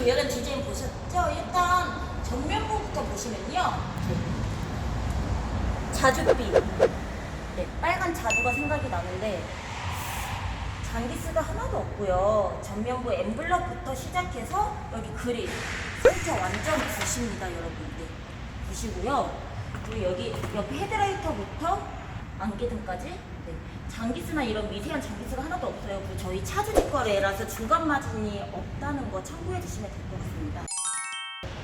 지금 외관 디자인 보셨죠? 일단 전면부부터 보시면요. 자주비. 네, 빨간 자두가 생각이 나는데 장기스가 하나도 없고요. 전면부 엠블럭부터 시작해서 여기 그릴 상처 완전 부십니다, 여러분. 네, 부시고요. 그리고 여기 옆에 헤드라이터부터 안개 등까지 네, 장기스나 이런 미세한 장기스가 하나도 없어요. 그리고 저희 차주님 거래라서 중간 마진이 없다는 거 참고해 주시면 될 것 같습니다.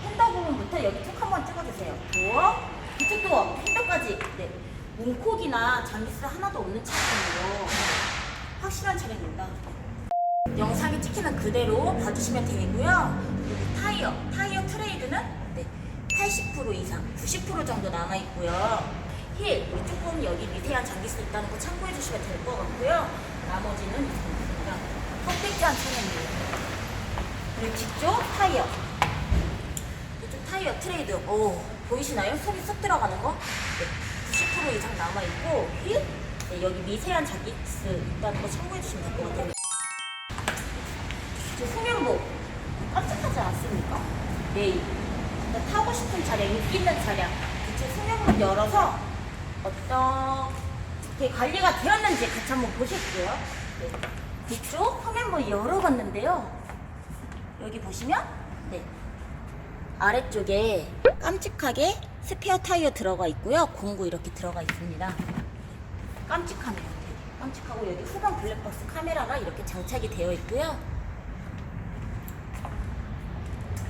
핸더 부분부터 여기 쭉 한번 찍어주세요. 도어, 이쪽 도어, 핸더까지. 네. 문콕이나 장기스 하나도 없는 차량이에요. 확실한 차량입니다. 영상에 찍히는 그대로 봐주시면 되고요. 그리고 타이어, 타이어 트레이드는 네, 80% 이상, 90% 정도 남아있고요. 미세한 장기수 있다는 거 참고해 주시면 될 것 같고요. 나머지는 그냥 퍼펙트한 차량이에요. 그리고 뒤쪽 타이어. 이쪽 타이어 트레이드. 오, 보이시나요? 속이 쏙 들어가는 거? 네, 90% 이상 남아있고, 힐? 네, 여기 미세한 자기스 있다는 거 참고해 주시면 될 것 같아요. 저 후면부 깜찍하지 않습니까? 네. 진짜 타고 싶은 차량, 인기 있는 차량. 제 후면문 열어서 어 떻게 관리가 되었는지 같이 한번 보실게요. 네. 뒤쪽 후면부 열어봤는데요. 여기 보시면 네. 아래쪽에 깜찍하게 스페어 타이어 들어가 있고요. 공구 이렇게 들어가 있습니다. 깜찍하네요. 깜찍하고 여기 후방 블랙박스 카메라가 이렇게 장착이 되어 있고요.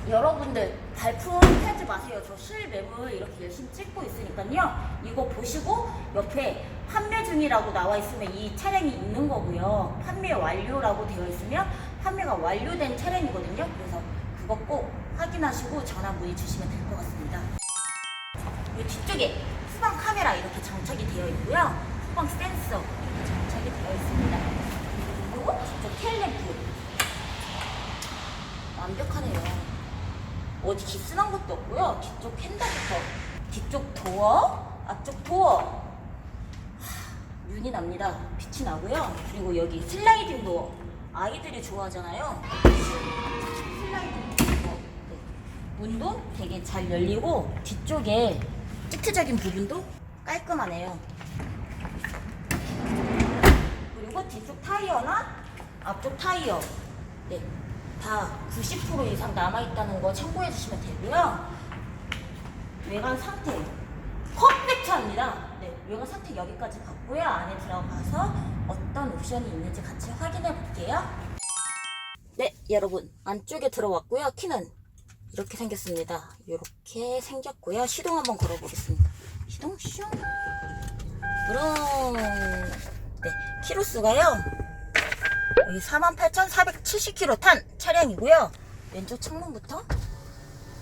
여러분들 발품 하지 마세요. 저 실맵을 이렇게 열심히 찍고 있으니까요. 이거 보시고 옆에 판매 중이라고 나와 있으면 이 차량이 있는 거고요. 판매 완료라고 되어 있으면 판매가 완료된 차량이거든요. 그래서 그거 꼭 확인하시고 전화 문의 주시면 될 것 같습니다. 이 뒤쪽에 후방 카메라 이렇게 장착이 되어 있고요. 후방 센서 이렇게 장착이 되어 있습니다. 그리고 뒤쪽 텔레프 완벽하네요. 어디 기스난 것도 없고요. 뒤쪽 핸더부터 뒤쪽 도어, 앞쪽 도어 하, 윤이 납니다. 빛이 나고요. 그리고 여기 슬라이딩 도어 아이들이 좋아하잖아요. 슬라이딩 도어 네. 문도 되게 잘 열리고 뒤쪽에 찌트적인 부분도 깔끔하네요. 그리고 뒤쪽 타이어나 앞쪽 타이어 네, 다 90% 이상 남아있다는 거 참고해 주시면 되고요. 외관 상태 퍼펙트합니다. 네, 외관 상태 여기까지 봤고요. 안에 들어가서 어떤 옵션이 있는지 같이 확인해 볼게요. 네, 여러분 안쪽에 들어왔고요. 키는 이렇게 생겼습니다. 이렇게 생겼고요. 시동 한번 걸어보겠습니다. 시동 슝. 그럼 네, 키로수가요. 여기 48,470km 탄 차량이고요. 왼쪽 창문부터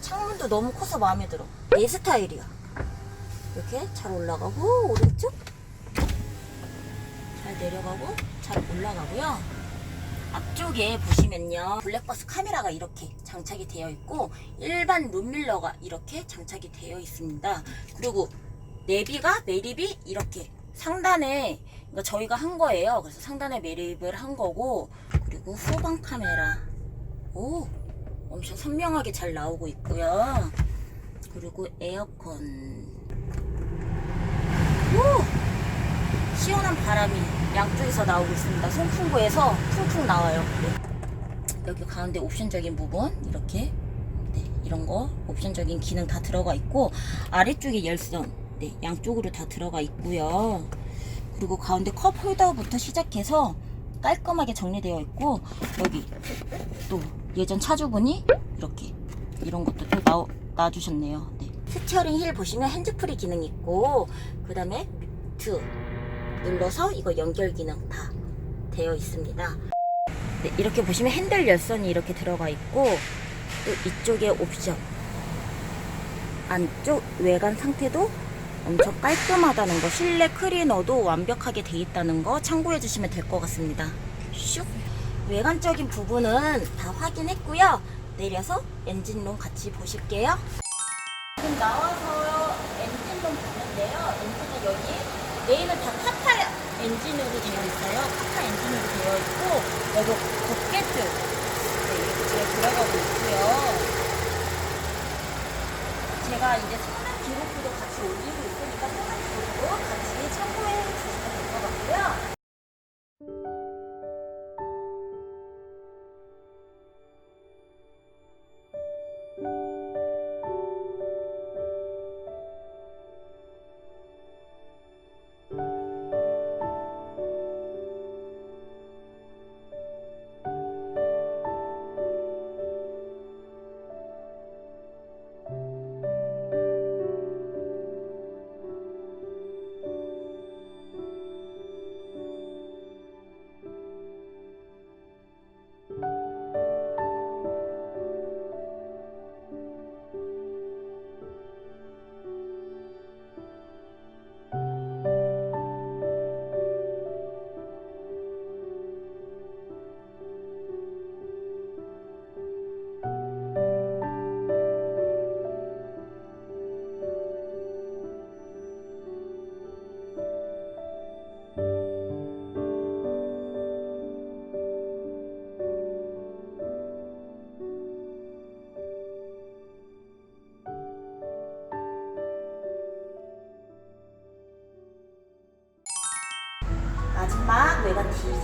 창문도 너무 커서 마음에 들어. 내 스타일이야. 이렇게 잘 올라가고 오른쪽 잘 내려가고 잘 올라가고요. 앞쪽에 보시면요 블랙박스 카메라가 이렇게 장착이 되어 있고 일반 룸밀러가 이렇게 장착이 되어 있습니다. 그리고 내비가 매립이 이렇게 상단에 이거 저희가 한 거예요. 그래서 상단에 매립을 한 거고 그리고 후방 카메라 오 엄청 선명하게 잘 나오고 있고요. 그리고 에어컨 오 시원한 바람이 양쪽에서 나오고 있습니다. 송풍구에서 풍풍 나와요. 네. 여기 가운데 옵션적인 부분 이렇게 네, 이런 거 옵션적인 기능 다 들어가 있고 아래쪽에 열선 네, 양쪽으로 다 들어가 있고요. 그리고 가운데 컵 홀더부터 시작해서 깔끔하게 정리되어 있고 여기 또 예전 차주분이 이렇게 이런 것도 또 놔, 놔주셨네요. 네. 스티어링 힐 보시면 핸즈프리 기능 있고 그 다음에 뮤트 눌러서 이거 연결 기능 다 되어 있습니다. 네, 이렇게 보시면 핸들 열선이 이렇게 들어가 있고 또 이쪽에 옵션. 안쪽 외관 상태도 엄청 깔끔하다는 거 실내 클리너도 완벽하게 돼 있다는 거 참고해 주시면 될 것 같습니다. 슉. 외관적인 부분은 다 확인했고요. 내려서 엔진룸 같이 보실게요 나와서 엔진룸 보는데요 엔진은 여기 메인은 다 카타 엔진으로 되어 있어요 카타 엔진으로 되어 있고 여기 겉개들 네, 이렇게 들어가고 있고요. 제가 이제 성능 기록부도 같이 올리고 있으니까 성능 기록도 같이 참고해 주시면 될 것 같고요. 마지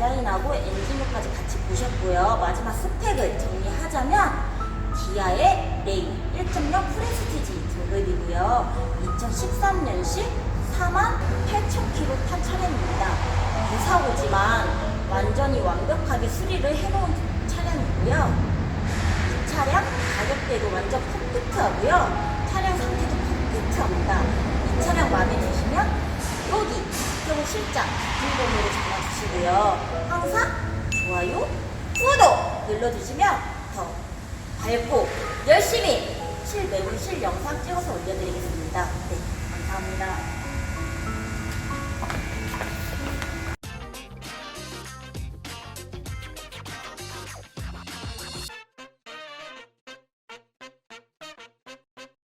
디자인하고 엔진룸까지 같이 보셨고요. 마지막 스펙을 정리하자면 기아의 레인 1.0 프레스티지 등급이고요. 2013년식 4만 8천 킬로 탄 차량입니다. 무사고지만 완전히 완벽하게 수리를 해놓은 차량이고요. 이 차량 가격대도 완전 퍼펙트하고요. 차량 상태도 퍼펙트합니다. 이 차량 마음에 드시면 여기 이태원 실장 비밀번호로 전화 주시고요. 항상 좋아요, 구독 눌러주시면 더 밝고 열심히 실매분실 영상 찍어서 올려드리겠습니다. 네, 감사합니다.